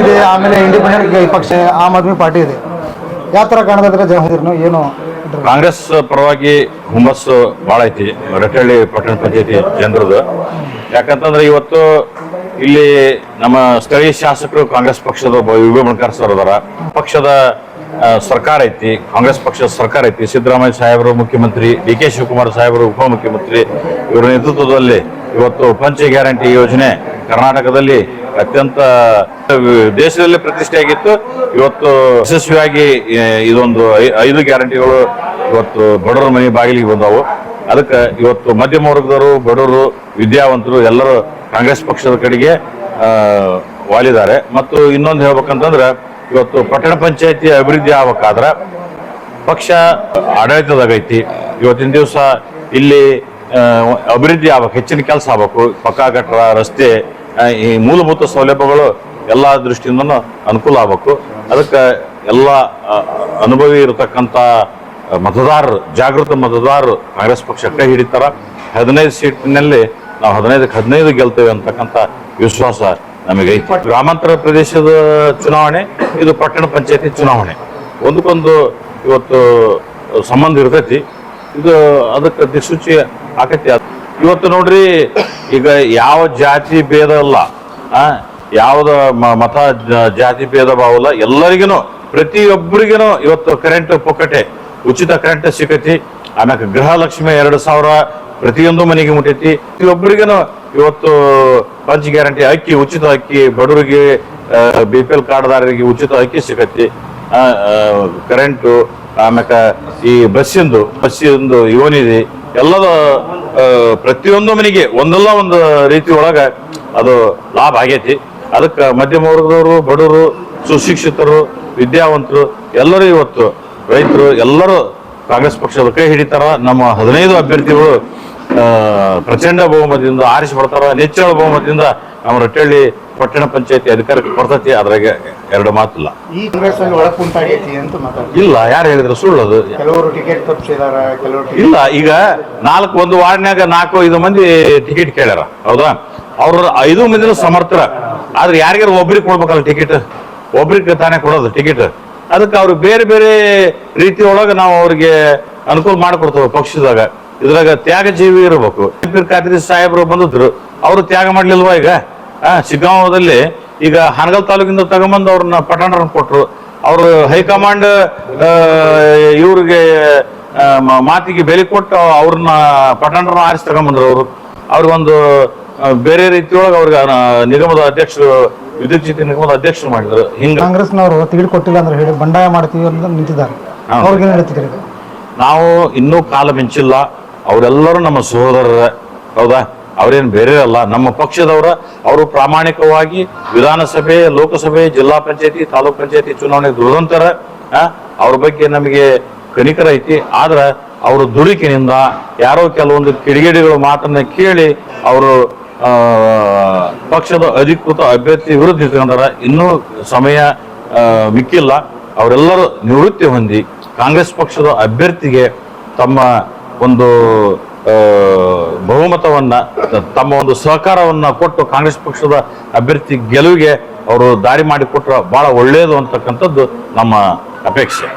ಇದೆ, ಆಮೇಲೆ ಇಂಡಿಪೆಂಡೆಂಟ್ ಪಕ್ಷ, ಆಮ್ ಆದ್ಮಿ ಪಾರ್ಟಿ ಇದೆ. ಯಾವ ಥರ ಕಾಣ್ತದ್ರೆ ಜನ ಏನು ಕಾಂಗ್ರೆಸ್ ಪರವಾಗಿ ಹುಮ್ಮಸ್ಸು ಭಾಳ ಐತಿ. ರಟ್ಟಹಳ್ಳಿ ಪಟ್ಟಣ ಪಂಚಾಯತಿ ಜನರದು. ಯಾಕಂತಂದ್ರೆ ಇವತ್ತು ಇಲ್ಲಿ ನಮ್ಮ ಸ್ಥಳೀಯ ಶಾಸಕರು ಕಾಂಗ್ರೆಸ್ ಪಕ್ಷದ ಯುವ ಬಣಕಾರ್ ಸರ್ ಅದಾರ. ಪಕ್ಷದ ಸರ್ಕಾರ ಐತಿ, ಕಾಂಗ್ರೆಸ್ ಪಕ್ಷದ ಸರ್ಕಾರ ಐತಿ. ಸಿದ್ದರಾಮಯ್ಯ ಸಾಹೇಬರು ಮುಖ್ಯಮಂತ್ರಿ, ಡಿ ಕೆ ಶಿವಕುಮಾರ್ ಸಾಹೇಬರು ಉಪಮುಖ್ಯಮಂತ್ರಿ. ಇವರ ನೇತೃತ್ವದಲ್ಲಿ ಇವತ್ತು ಪಂಚ ಗ್ಯಾರಂಟಿ ಯೋಜನೆ ಕರ್ನಾಟಕದಲ್ಲಿ ಅತ್ಯಂತ, ದೇಶದಲ್ಲಿ ಪ್ರತಿಷ್ಠೆ ಆಗಿತ್ತು ಇವತ್ತು ಯಶಸ್ವಿಯಾಗಿ ಇದೊಂದು ಐದು ಗ್ಯಾರಂಟಿಗಳು ಇವತ್ತು ಬಡವರ ಮನೆ ಬಾಗಿಲಿಗೆ ಬಂದವು. ಅದಕ್ಕೆ ಇವತ್ತು ಮಧ್ಯಮ ವರ್ಗದವರು, ಬಡವರು, ವಿದ್ಯಾವಂತರು ಎಲ್ಲರೂ ಕಾಂಗ್ರೆಸ್ ಪಕ್ಷದ ಕಡೆಗೆ ವಾಲಿದ್ದಾರೆ. ಮತ್ತು ಇನ್ನೊಂದು ಹೇಳ್ಬೇಕಂತಂದ್ರೆ, ಇವತ್ತು ಪಟ್ಟಣ ಪಂಚಾಯತಿ ಅಭಿವೃದ್ಧಿ ಆಗ್ಬೇಕಾದ್ರೆ ಪಕ್ಷ ಆಡಳಿತದಾಗೈತಿ. ಇವತ್ತಿನ ದಿವಸ ಇಲ್ಲಿ ಅಭಿವೃದ್ಧಿ ಆಗ್ಬೇಕು, ಹೆಚ್ಚಿನ ಕೆಲಸ ಆಗ್ಬೇಕು. ಪಕ್ಕಾ ಗಟ್ಟರ ರಸ್ತೆ ಈ ಮೂಲಭೂತ ಸೌಲಭ್ಯಗಳು ಎಲ್ಲ ದೃಷ್ಟಿಯಿಂದನೂ ಅನುಕೂಲ ಆಗಬೇಕು. ಅದಕ್ಕೆ ಎಲ್ಲ ಅನುಭವಿ ಇರತಕ್ಕಂಥ ಮತದಾರರು ಜಾಗೃತ ಮತದಾರರು ಕಾಂಗ್ರೆಸ್ ಪಕ್ಷ ಕೈ ಹಿಡಿತಾರ. ಹದಿನೈದು ಸೀಟಿನಲ್ಲಿ ನಾವು ಹದಿನೈದಕ್ಕೆ ಹದಿನೈದು ಗೆಲ್ತೇವೆ ಅಂತಕ್ಕಂಥ ವಿಶ್ವಾಸ ನಮಗೆ ಗ್ರಾಮಾಂತರ ಪ್ರದೇಶದ ಚುನಾವಣೆ ಇದು ಪಟ್ಟಣ ಪಂಚಾಯತಿ ಚುನಾವಣೆ. ಒಂದಕ್ಕೊಂದು ಇವತ್ತು ಸಂಬಂಧ ಇರ್ತೈತಿ. ಇದು ಅದಕ್ಕೆ ದಿಕ್ಸೂಚಿ ಆಕತಿ. ಇವತ್ತು ನೋಡ್ರಿ, ಈಗ ಯಾವ ಜಾತಿ ಭೇದ ಇಲ್ಲ. ಆ, ಯಾವ್ದ ಮತ ಜಾತಿ ಭೇದ ಭಾವ ಇಲ್ಲ. ಎಲ್ಲರಿಗೂ ಪ್ರತಿಯೊಬ್ಬರಿಗೂ ಇವತ್ತು ಕರೆಂಟ್ ಪೊಕ್ಕಟೆ, ಉಚಿತ ಕರೆಂಟ್ ಸಿಕ್ಕತಿ. ಆಮ್ಯಾಕ ಗೃಹಲಕ್ಷ್ಮಿ ಎರಡು ಸಾವಿರ, ಪ್ರತಿಯೊಂದು ಮನೆಗೆ ಮುಟ್ಟೈತಿ. ಪ್ರತಿಯೊಬ್ಬರಿಗೂ ಇವತ್ತು ಪಂಚ್ ಗ್ಯಾರಂಟಿ ಅಕ್ಕಿ, ಉಚಿತ ಅಕ್ಕಿ, ಬಡವರಿಗೆ ಬಿ ಪಿ ಎಲ್ ಕಾರ್ಡ್ದಾರರಿಗೆ ಉಚಿತ ಅಕ್ಕಿ ಸಿಗತಿ ಕರೆಂಟು ಆಮ್ಯಾಕ ಈ ಬಸ್ಸಿಂದು ಬಸ್ಸಿಂದು ಯೋನಿದೆ ಎಲ್ಲದ ಪ್ರತಿಯೊಂದು ಮನೆಗೆ ಒಂದಲ್ಲ ಒಂದು ರೀತಿ ಒಳಗ ಅದು ಲಾಭ ಆಗೈತಿ. ಅದಕ್ಕೆ ಮಧ್ಯಮ ವರ್ಗದವರು, ಬಡವರು, ಸುಶಿಕ್ಷಿತರು, ವಿದ್ಯಾವಂತರು, ಎಲ್ಲರೂ ಇವತ್ತು ರೈತರು, ಎಲ್ಲರೂ ಕಾಂಗ್ರೆಸ್ ಪಕ್ಷದ ಕೈ ಹಿಡಿತಾರ. ನಮ್ಮ ಹದಿನೈದು ಅಭ್ಯರ್ಥಿಗಳು ಪ್ರಚಂಡ ಬಹುಮತದಿಂದ ಆರಿಸಿ ಬರ್ತಾರ ನೆಚ್ಚಳ ಬಹುಮತದಿಂದ ನಮ್ಮ ರಟ್ಟಳ್ಳಿ ಪಟ್ಟಣ ಪಂಚಾಯತಿ ಅಧಿಕಾರಕ್ಕೆ ಬರ್ತೈತಿ ಅದ್ರಾಗೆ ಎರಡು ಮಾತಿಲ್ಲ. ಈ ಕಾಂಗ್ರೆಸ್ ಅಲ್ಲಿ ಒಳಗೆ ಅಂತ ಮಾತಾಡ್ತಾರೆ ಇಲ್ಲ ಯಾರು ಹೇಳಿದ್ರು ಸುಳ್ಳದು. ಕೆಲವರು ಟಿಕೆಟ್ ತಪ್ಪಿಸಿದಾರ ಕೆಲವರು ಇಲ್ಲ ಈಗ ನಾಲ್ಕು ಒಂದು ವಾರ್ಡ್ನ್ಯಾಗ ನಾಲ್ಕು ಐದು ಮಂದಿ ಟಿಕೆಟ್ ಕೇಳ್ಯಾರ ಹೌದಾ? ಅವ್ರ ಐದು ಮಂದಿನೂ ಸಮರ್ಥರ. ಆದ್ರೆ ಯಾರಿಗಾರು ಒಬ್ರಿಗೆ ಕೊಡ್ಬೇಕಲ್ಲ ಟಿಕೆಟ್ ಒಬ್ರಿಗೆ ತಾನೇ ಕೊಡೋದು ಟಿಕೆಟ್ ಅದಕ್ಕೆ ಅವ್ರು ಬೇರೆ ಬೇರೆ ರೀತಿ ಒಳಗೆ ನಾವು ಅವ್ರಿಗೆ ಅನುಕೂಲ ಮಾಡಿಕೊಡ್ತೇವೆ ಪಕ್ಷದಾಗ. ಇದ್ರಾಗ ತ್ಯಾಗ ಜೀವಿ ಇರಬೇಕು ಖಾತ್ರಿ ಸಾಹೇಬರು ಬಂದಿದ್ರು ಅವರು ತ್ಯಾಗ ಮಾಡ್ಲಿಲ್ವಾ ಈಗ? ಆ ಶಿಗ್ಗಾಂವದಲ್ಲಿ ಈಗ ಹಾನಗಲ್ ತಾಲೂಕಿಂದ ತಗೊಂಬಂದು ಅವ್ರನ್ನ ಪಟ್ಟಣರನ್ನ ಕೊಟ್ರು. ಅವರು ಹೈಕಮಾಂಡ್ ಇವ್ರಿಗೆ ಮಾತಿಗೆ ಬೆಲೆ ಕೊಟ್ಟು ಅವ್ರನ್ನ ಪಠಾಣರನ್ನ ಆರಿಸಿ ತಗೊಂಬಂದ್ರು ಅವರು. ಅವ್ರಿಗೊಂದು ಬೇರೆ ರೀತಿಯೊಳಗೆ ಅವ್ರಿಗೆ ನಿಗಮದ ಅಧ್ಯಕ್ಷರು ವಿದ್ಯುತ್ ಜ್ಯೋತಿ ನಿಗಮದ ಅಧ್ಯಕ್ಷರು ಮಾಡಿದ್ರು. ಹಿಂಗ. ಕಾಂಗ್ರೆಸ್ನವರು ತಿಳಿಕೊಟ್ಟಿಲ್ಲ ಕೊಟ್ಟಿಲ್ಲ ಅಂದ್ರೆ ಹೇಳಿ ಬಂಡಾಯ ಮಾಡ್ತೀವಿ ಅಂತ ನಿಂತಿದ್ದಾರೆ. ಅವ್ರಿಗೆ ಹೇಳ್ತಿದ್ದೀರಿ ನಾವು ಇನ್ನೂ ಕಾಲ ಮಿಂಚಿಲ್ಲ. ಅವರೆಲ್ಲರೂ ನಮ್ಮ ಸಹೋದರರ. ಹೌದಾ? ಅವ್ರೇನು ಬೇರೆ ಅಲ್ಲ ನಮ್ಮ ಪಕ್ಷದವರ ಅವರು ಪ್ರಾಮಾಣಿಕವಾಗಿ ವಿಧಾನಸಭೆ, ಲೋಕಸಭೆ, ಜಿಲ್ಲಾ ಪಂಚಾಯತಿ, ತಾಲೂಕ್ ಪಂಚಾಯತಿ ಚುನಾವಣೆ ದುಡಿದಂತರ. ಅವ್ರ ಬಗ್ಗೆ ನಮಗೆ ಕನಿಕರ ಐತಿ. ಆದ್ರೆ ಅವರು ದುಡುಕಿನಿಂದ ಯಾರೋ ಕೆಲವೊಂದು ಕಿಡಿಗೇಡಿಗಳ ಮಾತನ್ನ ಕೇಳಿ ಅವರು ಪಕ್ಷದ ಅಧಿಕೃತ ಅಭ್ಯರ್ಥಿ ವಿರುದ್ಧ ಇಟ್ಕೊಂಡಾರ ಇನ್ನೂ ಸಮಯ ಮಿಕ್ಕಿಲ್ಲ. ಅವರೆಲ್ಲರೂ ನಿವೃತ್ತಿ ಹೊಂದಿ ಕಾಂಗ್ರೆಸ್ ಪಕ್ಷದ ಅಭ್ಯರ್ಥಿಗೆ ತಮ್ಮ ಒಂದು ಬಹುಮತವನ್ನ, ತಮ್ಮ ಒಂದು ಸಹಕಾರವನ್ನ ಕೊಟ್ಟು ಕಾಂಗ್ರೆಸ್ ಪಕ್ಷದ ಅಭ್ಯರ್ಥಿ ಗೆಲುವಿಗೆ ಅವರು ದಾರಿ ಮಾಡಿಕೊಟ್ರೆ ಭಾಳ ಒಳ್ಳೆಯದು ಅಂತಕ್ಕಂಥದ್ದು ನಮ್ಮ ಅಪೇಕ್ಷೆ.